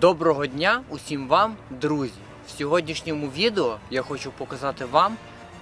Доброго дня усім вам, друзі! В сьогоднішньому відео я хочу показати вам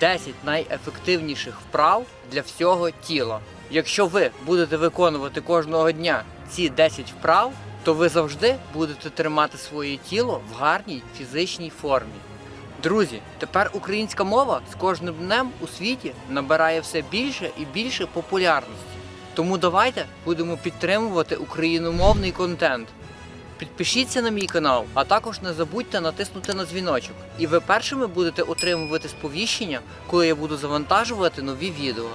10 найефективніших вправ для всього тіла. Якщо ви будете виконувати кожного дня ці 10 вправ, то ви завжди будете тримати своє тіло в гарній фізичній формі. Друзі, тепер українська мова з кожним днем у світі набирає все більше і більше популярності. Тому давайте будемо підтримувати україномовний контент. Підпишіться на мій канал, а також не забудьте натиснути на дзвіночок. І ви першими будете отримувати сповіщення, коли я буду завантажувати нові відео.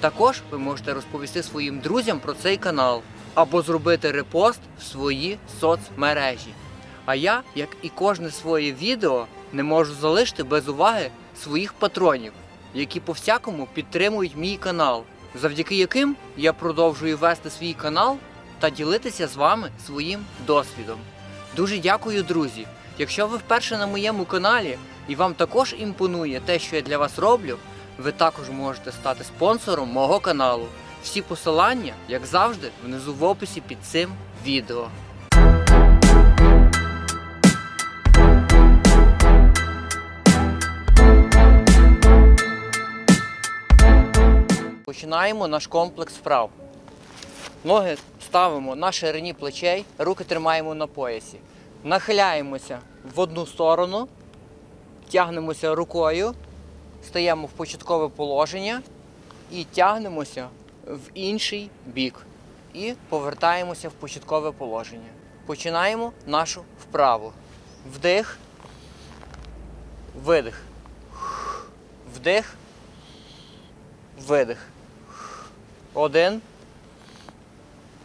Також ви можете розповісти своїм друзям про цей канал або зробити репост в свої соцмережі. А я, як і кожне своє відео, не можу залишити без уваги своїх патронів, які по всякому підтримують мій канал, завдяки яким я продовжую вести свій канал та ділитися з вами своїм досвідом. Дуже дякую, друзі! Якщо ви вперше на моєму каналі і вам також імпонує те, що я для вас роблю, ви також можете стати спонсором мого каналу. Всі посилання, як завжди, внизу в описі під цим відео. Починаємо наш комплекс вправ. Ноги ставимо на ширині плечей, руки тримаємо на поясі. Нахиляємося в одну сторону, тягнемося рукою, стаємо в початкове положення і тягнемося в інший бік. І повертаємося в початкове положення. Починаємо нашу вправу. Вдих, видих. Вдих, видих. Один.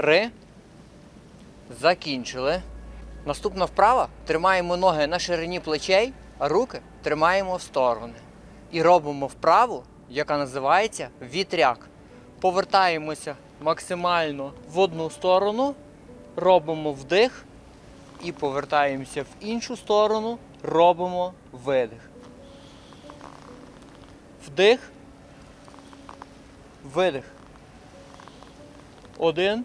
Три. Закінчили. Наступна вправа. Тримаємо ноги на ширині плечей, а руки тримаємо в сторони. І робимо вправу, яка називається вітряк. Повертаємося максимально в одну сторону, робимо вдих і повертаємося в іншу сторону, робимо видих. Вдих. Видих. Один.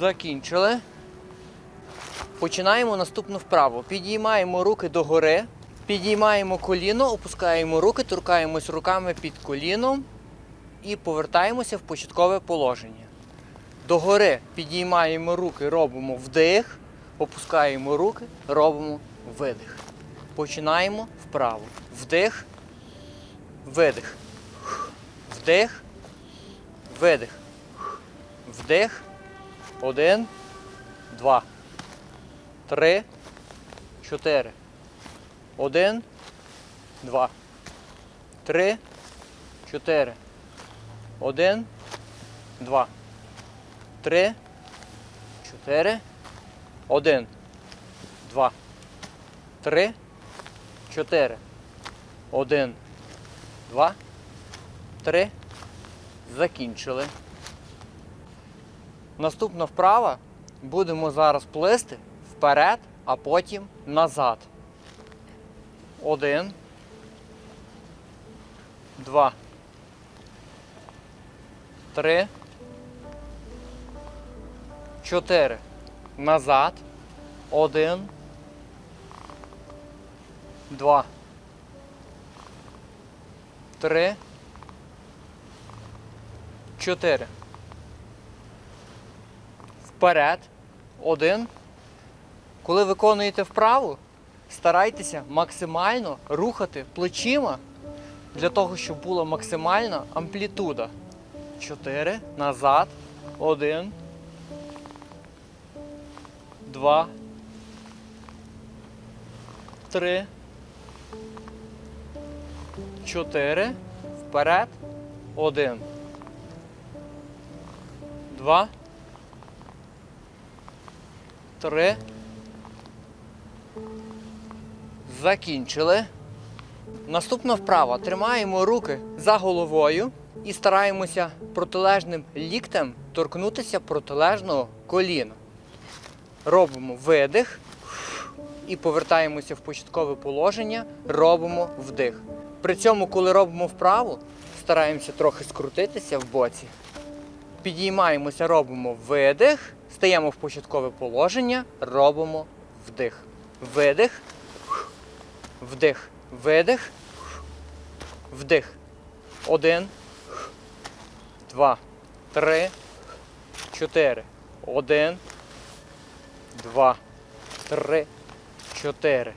Закінчили. Починаємо наступну вправу. Підіймаємо руки догори, підіймаємо коліно, опускаємо руки, торкаємось руками під коліном і повертаємося в початкове положення. Догори підіймаємо руки, робимо вдих, опускаємо руки, робимо видих. Починаємо вправо. Вдих, видих. Вдих, видих. Вдих. Один, два, три, чотири. Один, два, три, чотири. Один, два, три, чотири. Один, два, три, чотири. Один, два, три. Закінчили. Наступна вправа будемо зараз плисти вперед, а потім назад. Один. Два. Три. Чотири. Назад. Один. Два. Три. Чотири. Вперед. Один. Коли виконуєте вправу, старайтеся максимально рухати плечима для того, щоб була максимальна амплітуда. Чотири. Назад. Один. Два. Три. Чотири. Вперед. Один. Два. Три. Закінчили. Наступна вправа. Тримаємо руки за головою і стараємося протилежним ліктем торкнутися протилежного коліна. Робимо видих і повертаємося в початкове положення, робимо вдих. При цьому, коли робимо вправу, стараємося трохи скрутитися в боці. Підіймаємося, робимо видих, стаємо в початкове положення, робимо вдих. Видих, вдих, видих, вдих. Один, два, три, чотири. Один, два, три, чотири.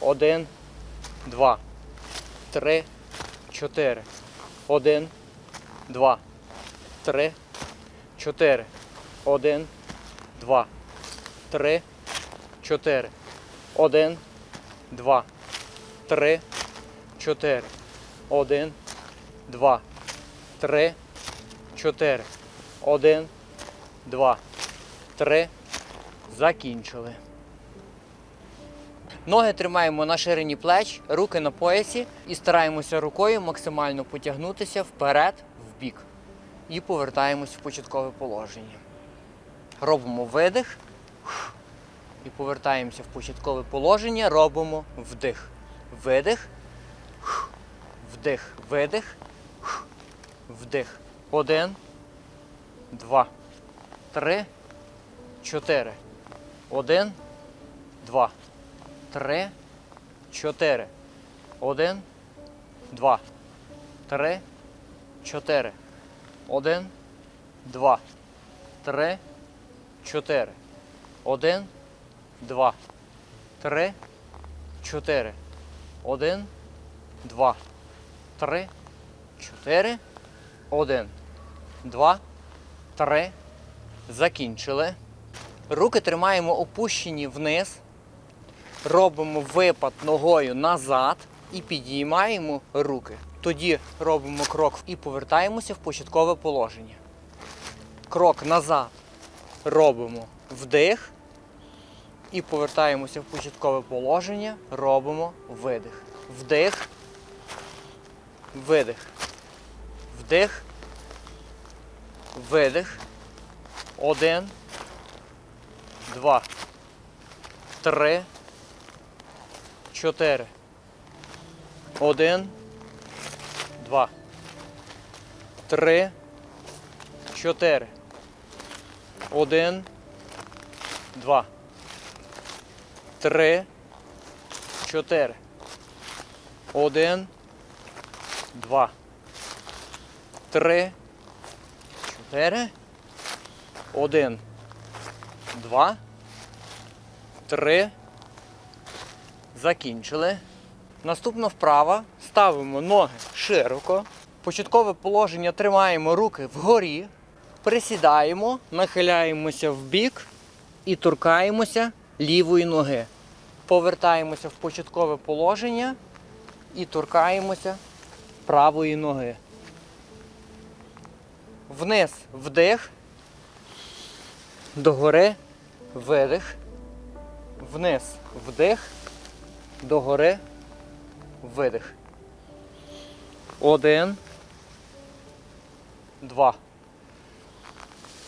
Один, два, три, чотири. Один, два, три, чотири. Один, два, три, чотири. Один, два, три, чотири. Один, два, три, чотири. Один, два, три. Закінчили. Ноги тримаємо на ширині плеч, руки на поясі і стараємося рукою максимально потягнутися вперед, в бік. І повертаємось в початкове положення. Робимо видих. І повертаємося в початкове положення, робимо вдих. Видих, вдих, видих, вдих. Один, два, три, чотири. Один, два, три, чотири. Один, два, три, чотири. Один, два, три, чотири. Один, два, три, чотири. Один, два, три, чотири. Один, два, три. Закінчили. Руки тримаємо опущені вниз. Робимо випад ногою назад і підіймаємо руки. Тоді робимо крок і повертаємося в початкове положення. Крок назад робимо вдих і повертаємося в початкове положення, робимо видих. Вдих, видих. Вдих, видих. Один, два, три, чотири. Один, два, три, чотири. Один, два, три, чотири. Один, два, три, чотири. Один, два, три. Закінчили. Наступна вправа. Ставимо ноги широко. Початкове положення тримаємо руки вгорі. Присідаємо, нахиляємося в бік і торкаємося лівої ноги. Повертаємося в початкове положення і торкаємося правої ноги. Вниз вдих. Догори видих. Вниз вдих. Догори видих. Один. Два.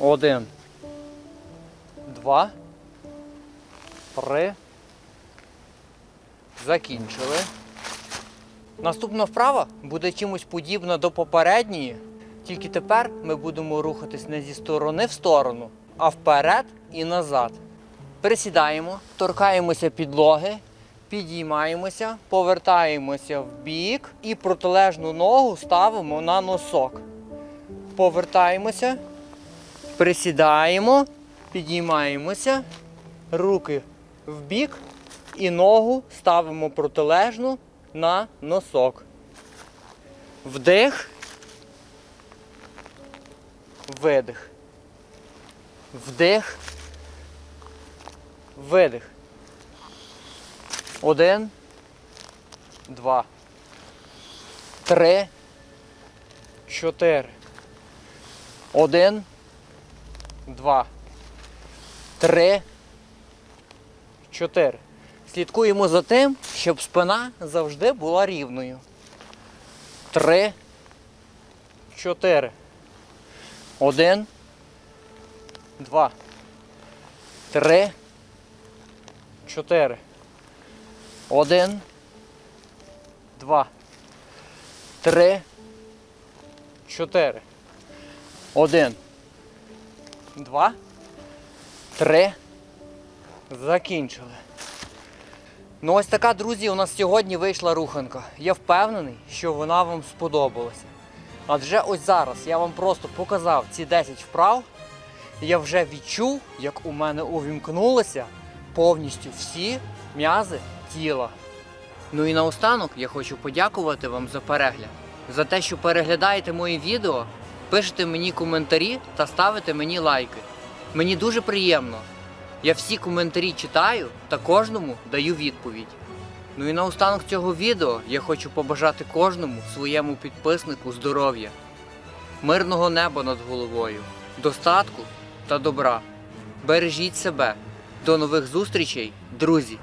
Один. два, три. Закінчили. Наступна вправа буде чимось подібна до попередньої, тільки тепер ми будемо рухатись не зі сторони в сторону, а вперед і назад. Присідаємо, торкаємося підлоги, підіймаємося, повертаємося в бік і протилежну ногу ставимо на носок. Повертаємося, присідаємо, підіймаємося, руки в бік і ногу ставимо протилежну на носок. Вдих. Видих. Вдих. Видих. Один. Два. Три. Чотири. Один. Два. Три. Чотири. Слідкуємо за тим, щоб спина завжди була рівною. Три. Чотири. Один. Два. Три. Чотири. Один. Два. Три. Чотири. Один. Два. Три. Закінчили. Ну ось така, друзі, у нас сьогодні вийшла руханка. Я впевнений, що вона вам сподобалася. Адже ось зараз я вам просто показав ці 10 вправ, я вже відчув, як у мене увімкнулися повністю всі м'язи тіла. Ну і наостанок я хочу подякувати вам за перегляд, за те, що переглядаєте мої відео, пишете мені коментарі та ставите мені лайки. Мені дуже приємно. Я всі коментарі читаю та кожному даю відповідь. Ну і наостанок цього відео я хочу побажати кожному своєму підписнику здоров'я, мирного неба над головою, достатку та добра. Бережіть себе. До нових зустрічей, друзі!